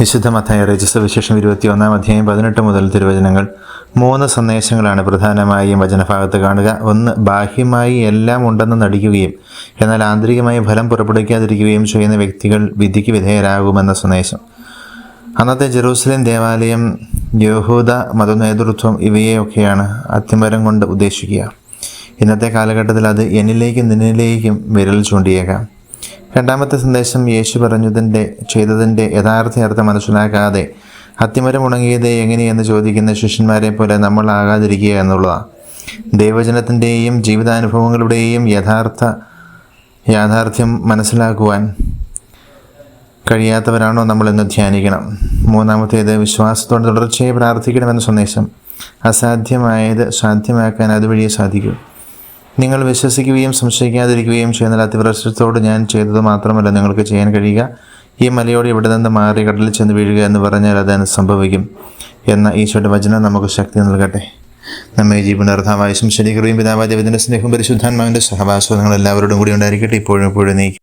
വിശുദ്ധ മത്തായ രചിച്ച വിശേഷം ഇരുപത്തി ഒന്നാം അധ്യായം പതിനെട്ട് മുതൽ തിരുവചനങ്ങൾ. മൂന്ന് സന്ദേശങ്ങളാണ് പ്രധാനമായും വചനഭാഗത്ത് കാണുക. ഒന്ന് ബാഹ്യമായി എല്ലാം ഉണ്ടെന്ന് നടിക്കുകയും എന്നാൽ ആന്തരികമായി ഫലം പുറപ്പെടുവിക്കാതിരിക്കുകയും ചെയ്യുന്ന വ്യക്തികൾ വിധിക്ക് വിധേയരാകുമെന്ന സന്ദേശം. അന്നത്തെ ജെറൂസലേം ദേവാലയം യഹൂദ മതനേതൃത്വം ഇവയെയൊക്കെയാണ് അത്തിമരം കൊണ്ട് ഉദ്ദേശിക്കുക. ഇന്നത്തെ കാലഘട്ടത്തിൽ അത് എന്നിലേക്കും നിന്നിലേക്കും വിരൽ ചൂണ്ടിയേക്കാം. രണ്ടാമത്തെ സന്ദേശം യേശു പറഞ്ഞതിന്റെ ചെയ്തതിന്റെ യഥാർത്ഥ അർത്ഥം മനസ്സിലാക്കാതെ അത്തിമരം ഉണങ്ങിയത് എങ്ങനെയെന്ന് ചോദിക്കുന്ന ശിഷ്യന്മാരെ പോലെ നമ്മൾ ആകാതിരിക്കുക എന്നുള്ളതാണ് ദൈവജനത്തിന്റെയും ജീവിതാനുഭവങ്ങളുടെയും യഥാർത്ഥ യാഥാർത്ഥ്യം മനസ്സിലാക്കുവാൻ കഴിയാത്തവരാണോ നമ്മൾ ഇന്ന് ധ്യാനിക്കണം. മൂന്നാമത്തേത് വിശ്വാസത്തോടെ തുടർച്ചയായി പ്രാർത്ഥിക്കണമെന്ന സന്ദേശം. അസാധ്യമായത് സാധ്യമാക്കാൻ അതുവഴിയെ സാധിക്കൂ. നിങ്ങൾ വിശ്വസിക്കുകയും സംശയിക്കാതിരിക്കുകയും ചെയ്യുന്ന അതിപ്രശ്നത്തോട് ഞാൻ ചെയ്തത് മാത്രമല്ല നിങ്ങൾക്ക് ചെയ്യാൻ കഴിയുക. ഈ മലയോട് ഇവിടെ നിന്ന് മാറി കടലിൽ ചെന്ന് വീഴുക എന്ന് പറഞ്ഞാൽ അതിന് സംഭവിക്കും എന്ന ഈശോയുടെ വചനം നമുക്ക് ശക്തി നൽകട്ടെ. നമ്മെ ജീവനർദ്ധാവായ ശരീരയും പിതാവായ സ്നേഹം പരിശുദ്ധാത്മാവിന്റെ സഹവാസവും നിങ്ങൾ എല്ലാവരോടും കൂടി ഉണ്ടായിരിക്കട്ടെ. ഇപ്പോഴും ഇപ്പോഴും നീക്കി